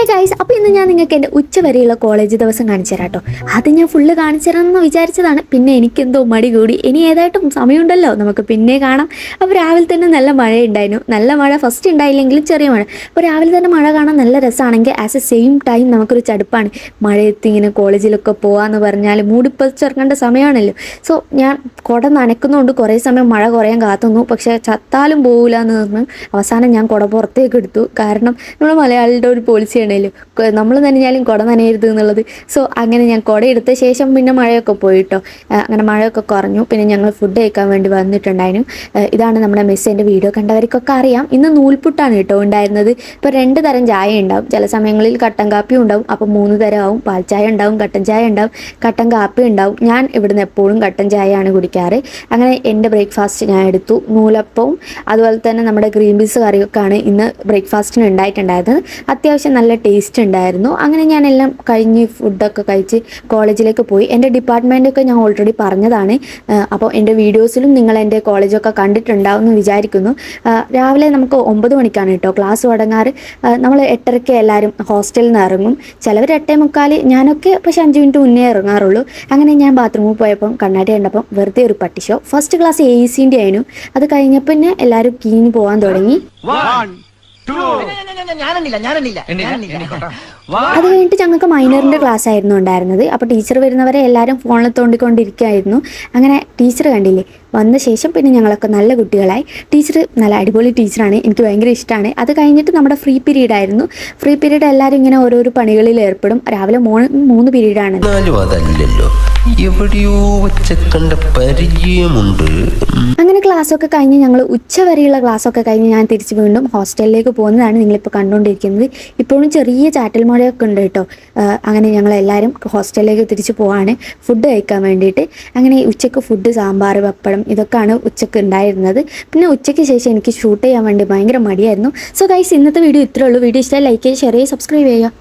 Hey guys അപ്പോൾ ഇന്ന് ഞാൻ നിങ്ങൾക്ക് എന്റെ ഉച്ച വരെയുള്ള കോളേജ് ദിവസം കാണിച്ചു തരാം കേട്ടോ അത് ഞാൻ ഫുള്ള് കാണിച്ചു തരാമെന്ന് വിചാരിച്ചതാണ്. പിന്നെ എനിക്കെന്തോ മടി കൂടി. ഇനി ഏതായിട്ടും സമയമുണ്ടല്ലോ. നമുക്ക് പിന്നെ കാണാം. അപ്പോൾ രാവിലെ തന്നെ നല്ല മഴ ഉണ്ടായിരുന്നു നല്ല മഴ ഫസ്റ്റ് ഉണ്ടായില്ലെങ്കിലും ചെറിയ മഴ. അപ്പോൾ രാവിലെ തന്നെ മഴ കാണാൻ നല്ല രസമാണെങ്കിൽ ആസ് എ സെയിം ടൈം നമുക്കൊരു ചടുപ്പാണ്. മഴയത്ത് ഇങ്ങനെ കോളേജിലൊക്കെ പോകാമെന്ന് പറഞ്ഞാൽ മൂടിപ്പറിച്ചിറങ്ങേണ്ട സമയമാണല്ലോ. സോ ഞാൻ കുട നനയ്ക്കുന്നതുകൊണ്ട് കുറേ സമയം മഴ കുറയാൻ കാത്തുന്നു പക്ഷേ ചത്താലും പോകില്ല എന്ന് പറഞ്ഞ് അവസാനം ഞാൻ കുട പുറത്തേക്ക് എടുത്തു. കാരണം നമ്മൾ മലയാളിയുടെ ഒരു പോളിസി ആണല്ലോ നമ്മൾ നനഞ്ഞാലും കുട നനയരുത് എന്നുള്ളത്. സോ അങ്ങനെ ഞാൻ കുട എടുത്ത ശേഷം പിന്നെ മഴയൊക്കെ പോയിട്ടോ. അങ്ങനെ മഴയൊക്കെ കുറഞ്ഞു. പിന്നെ ഞങ്ങൾ ഫുഡ് കഴിക്കാൻ വേണ്ടി വന്നിട്ടുണ്ടായിരുന്നു. ഇതാണ് നമ്മുടെ മെസ്സിന്റെ വീഡിയോ കണ്ടവർക്കൊക്കെ അറിയാം. ഇന്ന് നൂൽപുട്ടാണ് കേട്ടോ ഉണ്ടായിരുന്നത്. ഇപ്പോൾ രണ്ട് തരം ചായ ഉണ്ടാവും. ചില സമയങ്ങളിൽ കട്ടൻ കാപ്പി ഉണ്ടാവും. അപ്പോൾ മൂന്ന് തരം ആവും. പാൽ ചായ ഉണ്ടാവും കട്ടൻ ചായ ഉണ്ടാവും കട്ടൻ കാപ്പി ഉണ്ടാവും. ഞാൻ ഇവിടുന്ന് എപ്പോഴും കട്ടൻ ചായയാണ് കുടിക്കാറ്. അങ്ങനെ എന്റെ ബ്രേക്ക്ഫാസ്റ്റ് ഞാൻ എടുത്തു. നൂലപ്പവും അതുപോലെ തന്നെ നമ്മുടെ ഗ്രീൻ പീസ് കറിയൊക്കെയാണ് ഇന്ന് ബ്രേക്ക്ഫാസ്റ്റിന് ഉണ്ടായിട്ടുണ്ടായിരുന്നത്. അത്യാവശ്യം നല്ല ടേസ്റ്റ് ഉണ്ടായിരുന്നു. അങ്ങനെ ഞാൻ എല്ലാം കഴിഞ്ഞ് ഫുഡൊക്കെ കഴിച്ച് കോളേജിലേക്ക് പോയി. എന്റെ ഡിപ്പാർട്ട്മെന്റൊക്കെ ഞാൻ ഓൾറെഡി പറഞ്ഞതാണ്. അപ്പോൾ എന്റെ വീഡിയോസിലും നിങ്ങൾ എന്റെ കോളേജൊക്കെ കണ്ടിട്ടുണ്ടാവും എന്ന് വിചാരിക്കുന്നു. രാവിലെ നമുക്ക് ഒമ്പത് മണിക്കാണ് കേട്ടോ ക്ലാസ് തുടങ്ങാറ്. നമ്മൾ എട്ടരയ്ക്ക് എല്ലാവരും ഹോസ്റ്റലിൽ നിന്ന് ഇറങ്ങും. ചിലവർ എട്ടേ മുക്കാൽ ഞാനൊക്കെ പക്ഷേ അഞ്ച് മിനിറ്റ് മുന്നേ ഇറങ്ങാറുള്ളൂ. അങ്ങനെ ഞാൻ ബാത്റൂമിൽ പോയപ്പം കണ്ണാടി കണ്ടപ്പം വെറുതെ ഒരു പട്ടിഷോ. ഫസ്റ്റ് ക്ലാസ് എ സിന്റെ ആയിരുന്നു. അത് കഴിഞ്ഞപ്പോൾ പിന്നെ എല്ലാവരും കീഞ്ഞ് പോകാൻ തുടങ്ങി. അത് കഴിഞ്ഞിട്ട് ഞങ്ങൾക്ക് മൈനറിന്റെ ക്ലാസ് ആയിരുന്നു ഉണ്ടായിരുന്നത്. അപ്പോൾ ടീച്ചർ വരുന്നവരെ എല്ലാരും ഫോണിൽ തോണ്ടിക്കൊണ്ടിരിക്കുകയായിരുന്നു അങ്ങനെ ടീച്ചർ കണ്ടില്ലേ? വന്ന ശേഷം പിന്നെ ഞങ്ങളൊക്കെ നല്ല കുട്ടികളായി. ടീച്ചർ നല്ല അടിപൊളി ടീച്ചറാണ് എനിക്ക് ഭയങ്കര ഇഷ്ടമാണ് അത് കഴിഞ്ഞിട്ട് നമ്മുടെ ഫ്രീ പീരീഡ് ആയിരുന്നു. ഫ്രീ പീരീഡ് എല്ലാവരും ഇങ്ങനെ ഓരോരോ പണികളിൽ ഏർപ്പെടും. രാവിലെ മൂന്ന് മൂന്ന് പീരീഡാണ് എവിടെയോ വെച്ച് കണ്ട പരിചയമുണ്ട്. അങ്ങനെ ക്ലാസ്സൊക്കെ കഴിഞ്ഞ് ഞങ്ങൾ ഉച്ച വരെയുള്ള ക്ലാസ്സൊക്കെ കഴിഞ്ഞ് ഞാൻ തിരിച്ച് വീണ്ടും ഹോസ്റ്റലിലേക്ക് പോകുന്നതാണ് നിങ്ങളിപ്പോൾ കണ്ടുകൊണ്ടിരിക്കുന്നത് ഇപ്പോഴും ചെറിയ ചാറ്റൽ മഴയൊക്കെ ഉണ്ട് കേട്ടോ. അങ്ങനെ ഞങ്ങൾ എല്ലാവരും ഹോസ്റ്റലിലേക്ക് തിരിച്ച് പോവാണ്. ഫുഡ് കഴിക്കാൻ വേണ്ടിയിട്ട്. അങ്ങനെ ഉച്ചയ്ക്ക് ഫുഡ് സാമ്പാർ പപ്പടം ഇതൊക്കെയാണ് ഉച്ചയ്ക്ക് ഉണ്ടായിരുന്നത്. പിന്നെ ഉച്ചയ്ക്ക് ശേഷം എനിക്ക് ഷൂട്ട് ചെയ്യാൻ വേണ്ടി ഭയങ്കര മടിയായിരുന്നു. സോ ഗൈസ് ഇന്നത്തെ വീഡിയോ ഇത്രേ ഉള്ളൂ. വീഡിയോ ഇഷ്ടമായി ലൈക്ക് ചെയ്യുക ഷെയർ ചെയ്യുക സബ്സ്ക്രൈബ് ചെയ്യുക.